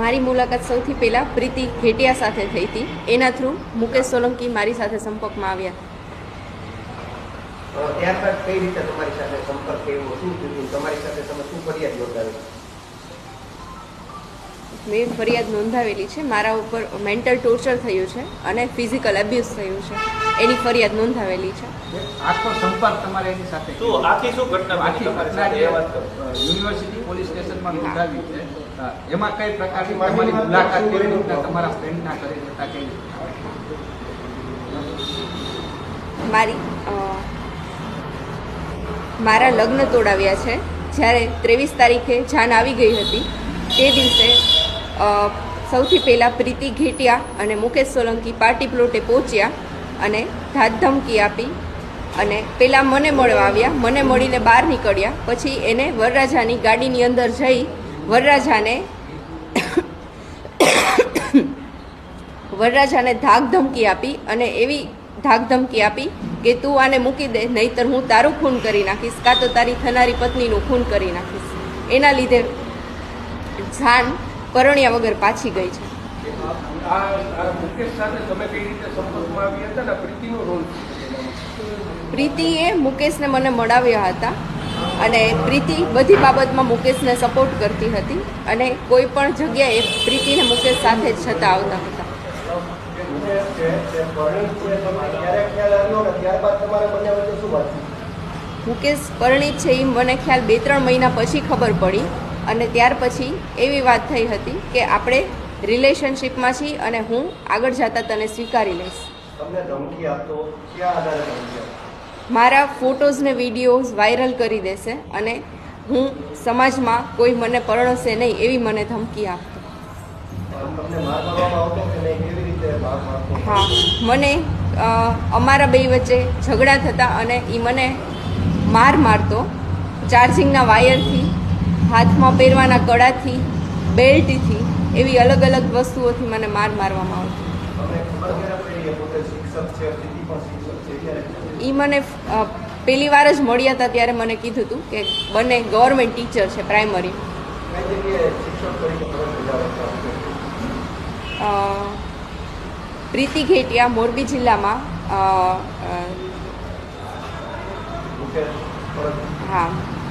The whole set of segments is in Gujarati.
મારી મુલાકાત સૌથી પહેલાં પ્રીતિ ઘેટિયા સાથે થઈ હતી. એના થ્રુ મુકેશ સોલંકી મારી સાથે સંપર્કમાં આવ્યા. ત્યારબાદ કઈ રીતે તમારી સાથે સંપર્ક કેવો શું થયું? તમારી સાથે તમે શું ફરિયાદ નોંધાવી? મેં ફરિયાદ નોંધાવેલી છે. મારા ઉપર મેન્ટલ ટોર્ચર થયું છે અને ફિઝિકલ એબ્યુઝ થયું છે. એની ફરિયાદ નોંધાવેલી છે. આખો સંપર્ક તમારે એની સાથે. શું આખી શું ઘટના આખી ઘટના સાથે એ વાત યુનિવર્સિટી પોલીસ સ્ટેશનમાં નોંધાવી છે. એમાં કઈ પ્રકારની તમારી મુલાકાત કેવી રીતના તમારા ફ્રેન્ડના કરી હતા કેવી મારી મારા લગ્ન તોડાવ્યા છે. જ્યારે ત્રેવીસ તારીખે જાન આવી ગઈ હતી તે દિવસે સૌથી પહેલાં પ્રીતિ ઘેટિયા અને મુકેશ સોલંકી પાર્ટી પ્લોટે પહોંચ્યા અને ધાકધમકી આપી અને પહેલાં મને મળવા આવ્યા, મને મળીને બહાર નીકળ્યા. પછી એને વરરાજાની ગાડીની અંદર જઈ વરરાજાને વરરાજાને ધાક ધમકી આપી અને એવી ધાક ધમકી આપી કે તું આને મૂકી દે, નહીતર હું તારું ખૂન કરી નાખીશ, કાં તો તારી થનારી પત્નીનું ખૂન કરી નાખીશ. એના લીધે જાન પરણ્યા વગર પાછી ગઈ છે. પ્રીતિએ મુકેશને મને મળાવ્યા હતા અને પ્રીતિ બધી બાબતમાં મુકેશને સપોર્ટ કરતી હતી અને કોઈ પણ જગ્યાએ પ્રીતિને મુકેશ સાથે જ છતાં આવતા હતા. મુકેશ પરણિત છે એ મને ખ્યાલ બે ત્રણ મહિના પછી ખબર પડી. અને ત્યાર પછી એવી વાત થઈ હતી કે આપણે રિલેશનશિપમાં છીએ અને હું આગળ જતા તને સ્વીકારી લઈશ. મારા ફોટોઝ ને વિડીયોઝ વાયરલ કરી દેશે અને હું સમાજમાં કોઈ મને પરણશે નહીં એવી મને ધમકી આપતો. હા મને અમારા બે વચ્ચે ઝઘડા થતા અને એ મને માર મારતો ચાર્જિંગના વાયરથી હાથમાં પહેરવાના કડાથી બેલ્ટથી એવી અલગ અલગ વસ્તુઓથી મને માર મારવામાં આવતો. એ મને પહેલી વાર જ મળ્યા હતા ત્યારે મને કીધું હતું કે બંને ગવર્મેન્ટ ટીચર છે પ્રાઇમરી પ્રીતિ ઘેટિયા મોરબી જિલ્લામાં હા.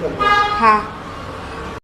准好。